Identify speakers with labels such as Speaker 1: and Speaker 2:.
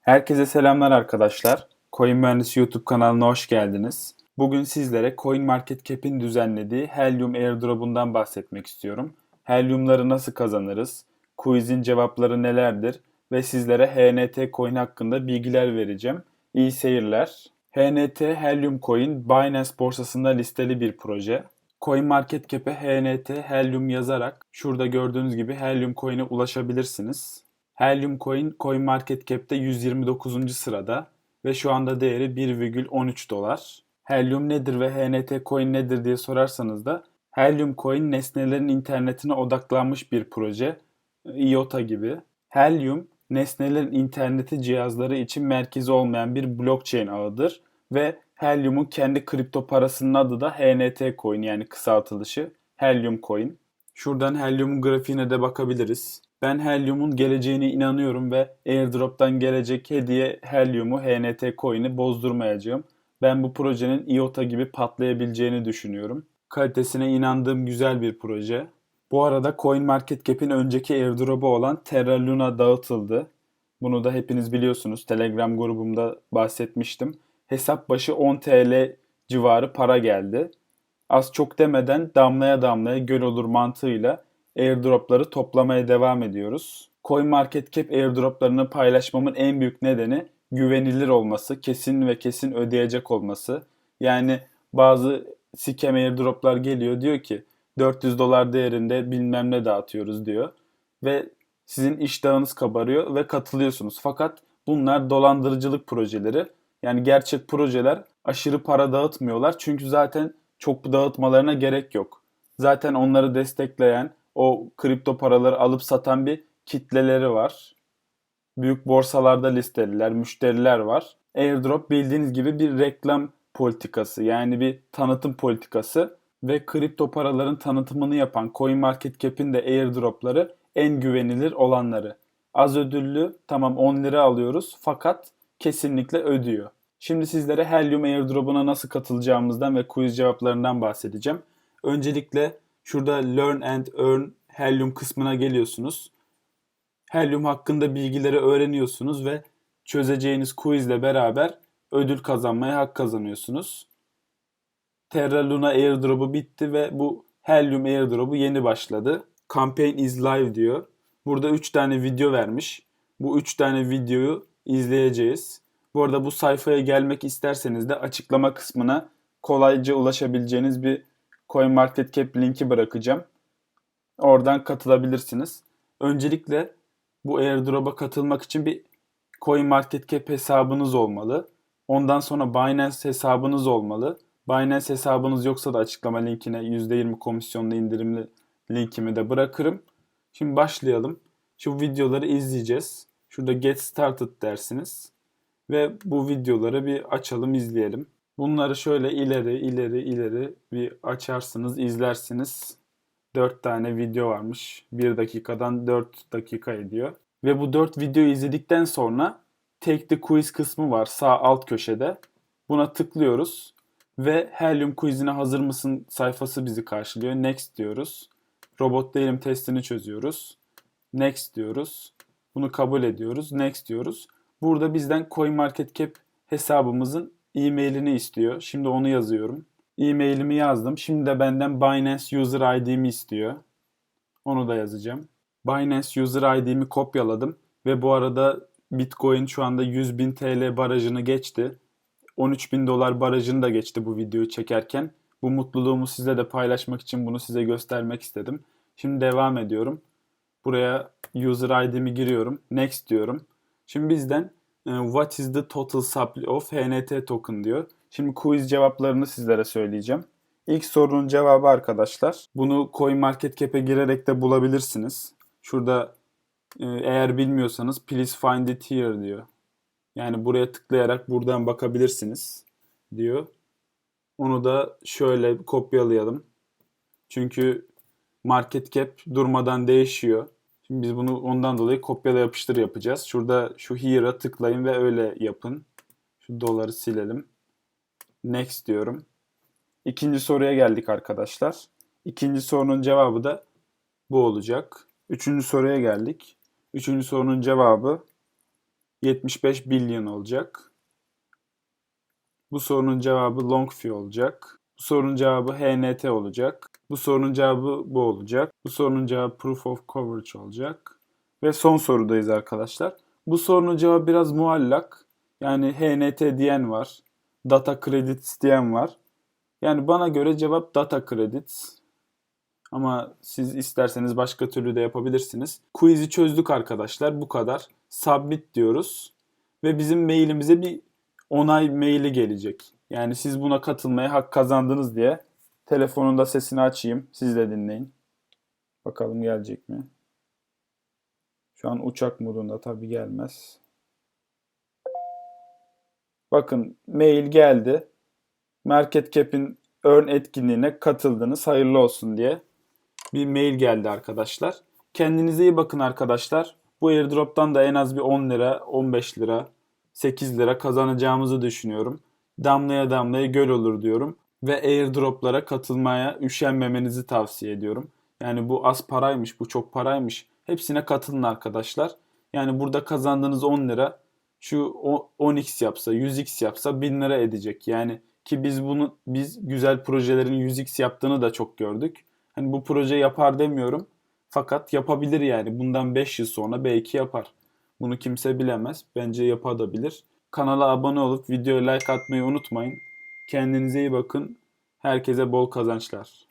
Speaker 1: Herkese selamlar arkadaşlar. Coin Mühendisi YouTube kanalına hoş geldiniz. Bugün sizlere CoinMarketCap'in düzenlediği Helium Airdrop'undan bahsetmek istiyorum. Helium'ları nasıl kazanırız? Quiz'in cevapları nelerdir? Ve sizlere HNT Coin hakkında bilgiler vereceğim. İyi seyirler. HNT Helium Coin Binance borsasında listeli bir proje. CoinMarketCap'e HNT Helium yazarak şurada gördüğünüz gibi Helium Coin'e ulaşabilirsiniz. Helium Coin CoinMarketCap'te 129. sırada ve şu anda değeri 1,13 dolar. Helium nedir ve HNT Coin nedir diye sorarsanız da Helium Coin nesnelerin internetine odaklanmış bir proje. IOTA gibi. Helium nesnelerin interneti cihazları için merkezi olmayan bir blockchain ağıdır ve Helium'un kendi kripto parasının adı da HNT Coin yani kısaltılışı Helium Coin. Şuradan Helium'un grafiğine de bakabiliriz. Ben Helium'un geleceğine inanıyorum ve airdrop'tan gelecek hediye Helium'u HNT Coin'i bozdurmayacağım. Ben bu projenin IOTA gibi patlayabileceğini düşünüyorum. Kalitesine inandığım güzel bir proje. Bu arada CoinMarketCap'in önceki airdrop'u olan Terra Luna dağıtıldı. Bunu da hepiniz biliyorsunuz. Telegram grubumda bahsetmiştim. Hesap başı 10 TL civarı para geldi. Az çok demeden damlaya damlaya göl olur mantığıyla airdropları toplamaya devam ediyoruz. CoinMarketCap airdroplarını paylaşmamın en büyük nedeni güvenilir olması, kesin ve kesin ödeyecek olması. Yani bazı scam airdroplar geliyor diyor ki 400 dolar değerinde bilmem ne dağıtıyoruz diyor. Ve sizin iştahınız kabarıyor ve katılıyorsunuz. Fakat bunlar dolandırıcılık projeleri. Yani gerçek projeler aşırı para dağıtmıyorlar. Çünkü zaten çok dağıtmalarına gerek yok. Zaten onları destekleyen, o kripto paraları alıp satan bir kitleleri var. Büyük borsalarda listeliler, müşteriler var. Airdrop bildiğiniz gibi bir reklam politikası yani bir tanıtım politikası ve kripto paraların tanıtımını yapan CoinMarketCap'in de airdropları en güvenilir olanları. Az ödüllü tamam 10 lira alıyoruz fakat kesinlikle ödüyor. Şimdi sizlere Helium airdrop'una nasıl katılacağımızdan ve quiz cevaplarından bahsedeceğim. Öncelikle şurada Learn and Earn Helium kısmına geliyorsunuz. Helium hakkında bilgileri öğreniyorsunuz ve çözeceğiniz quizle beraber ödül kazanmaya hak kazanıyorsunuz. Terra Luna airdrop'u bitti ve bu Helium airdrop'u yeni başladı. Campaign is live diyor. Burada 3 tane video vermiş. Bu 3 tane videoyu izleyeceğiz. Bu arada bu sayfaya gelmek isterseniz de açıklama kısmına kolayca ulaşabileceğiniz bir CoinMarketCap linki bırakacağım. Oradan katılabilirsiniz. Öncelikle bu airdrop'a katılmak için bir CoinMarketCap hesabınız olmalı. Ondan sonra Binance hesabınız olmalı. Binance hesabınız yoksa da açıklama linkine %20 komisyonlu indirimli linkimi de bırakırım. Şimdi başlayalım. Şu videoları izleyeceğiz. Şurada Get Started dersiniz. Ve bu videoları bir açalım izleyelim. Bunları şöyle ileri ileri ileri bir açarsınız izlersiniz. 4 tane video varmış. 1 dakikadan 4 dakika ediyor. Ve bu 4 videoyu izledikten sonra Take the Quiz kısmı var sağ alt köşede. Buna tıklıyoruz ve Helium Quiz'ine hazır mısın sayfası bizi karşılıyor. Next diyoruz. Robot değilim testini çözüyoruz. Next diyoruz. Bunu kabul ediyoruz. Next diyoruz. Burada bizden CoinMarketCap hesabımızın e-mailini istiyor. Şimdi onu yazıyorum. E-mailimi yazdım. Şimdi de benden Binance User ID'mi istiyor. Onu da yazacağım. Binance User ID'mi kopyaladım. Ve bu arada Bitcoin şu anda 100.000 TL barajını geçti. 13.000 dolar barajını da geçti bu videoyu çekerken. Bu mutluluğumu sizle de paylaşmak için bunu size göstermek istedim. Şimdi devam ediyorum. Buraya user ID'mi giriyorum. Next diyorum. Şimdi bizden what is the total supply of HNT token diyor. Şimdi quiz cevaplarını sizlere söyleyeceğim. İlk sorunun cevabı arkadaşlar. Bunu CoinMarketCap'e girerek de bulabilirsiniz. Şurada e, eğer bilmiyorsanız please find it here diyor. Yani buraya tıklayarak buradan bakabilirsiniz diyor. Onu da şöyle kopyalayalım. Çünkü market cap durmadan değişiyor. Şimdi biz bunu ondan dolayı kopyala yapıştır yapacağız. Şurada şu here'a tıklayın ve öyle yapın. Şu doları silelim. Next diyorum. İkinci soruya geldik arkadaşlar. İkinci sorunun cevabı da bu olacak. Üçüncü soruya geldik. Üçüncü sorunun cevabı 75 billion olacak. Bu sorunun cevabı long fee olacak. Sorunun cevabı HNT olacak. Bu sorunun cevabı bu olacak. Bu sorunun cevabı proof of coverage olacak. Ve son sorudayız arkadaşlar. Bu sorunun cevabı biraz muallak. Yani HNT diyen var. Data credits diyen var. Yani bana göre cevap data credits. Ama siz isterseniz başka türlü de yapabilirsiniz. Quiz'i çözdük arkadaşlar. Bu kadar. Submit diyoruz. Ve bizim mailimize bir onay maili gelecek. Yani siz buna katılmaya hak kazandınız diye telefonunda sesini açayım. Siz de dinleyin. Bakalım gelecek mi? Şu an uçak modunda tabii gelmez. Bakın mail geldi. Market Cap'in Earn etkinliğine katıldınız. Hayırlı olsun diye bir mail geldi arkadaşlar. Kendinize iyi bakın arkadaşlar. Bu airdrop'tan da en az bir 10 lira, 15 lira, 8 lira kazanacağımızı düşünüyorum. Damlaya damlaya göl olur diyorum. Ve airdrop'lara katılmaya üşenmemenizi tavsiye ediyorum. Yani bu az paraymış, bu çok paraymış. Hepsine katılın arkadaşlar. Yani burada kazandığınız 10 lira şu 10x yapsa, 100x yapsa 1000 lira edecek. Yani ki biz bunu biz güzel projelerin 100x yaptığını da çok gördük. Hani bu proje yapar demiyorum. Fakat yapabilir yani. Bundan 5 yıl sonra belki yapar. Bunu kimse bilemez. Bence yapabilir. Kanala abone olup videoya like atmayı unutmayın. Kendinize iyi bakın. Herkese bol kazançlar.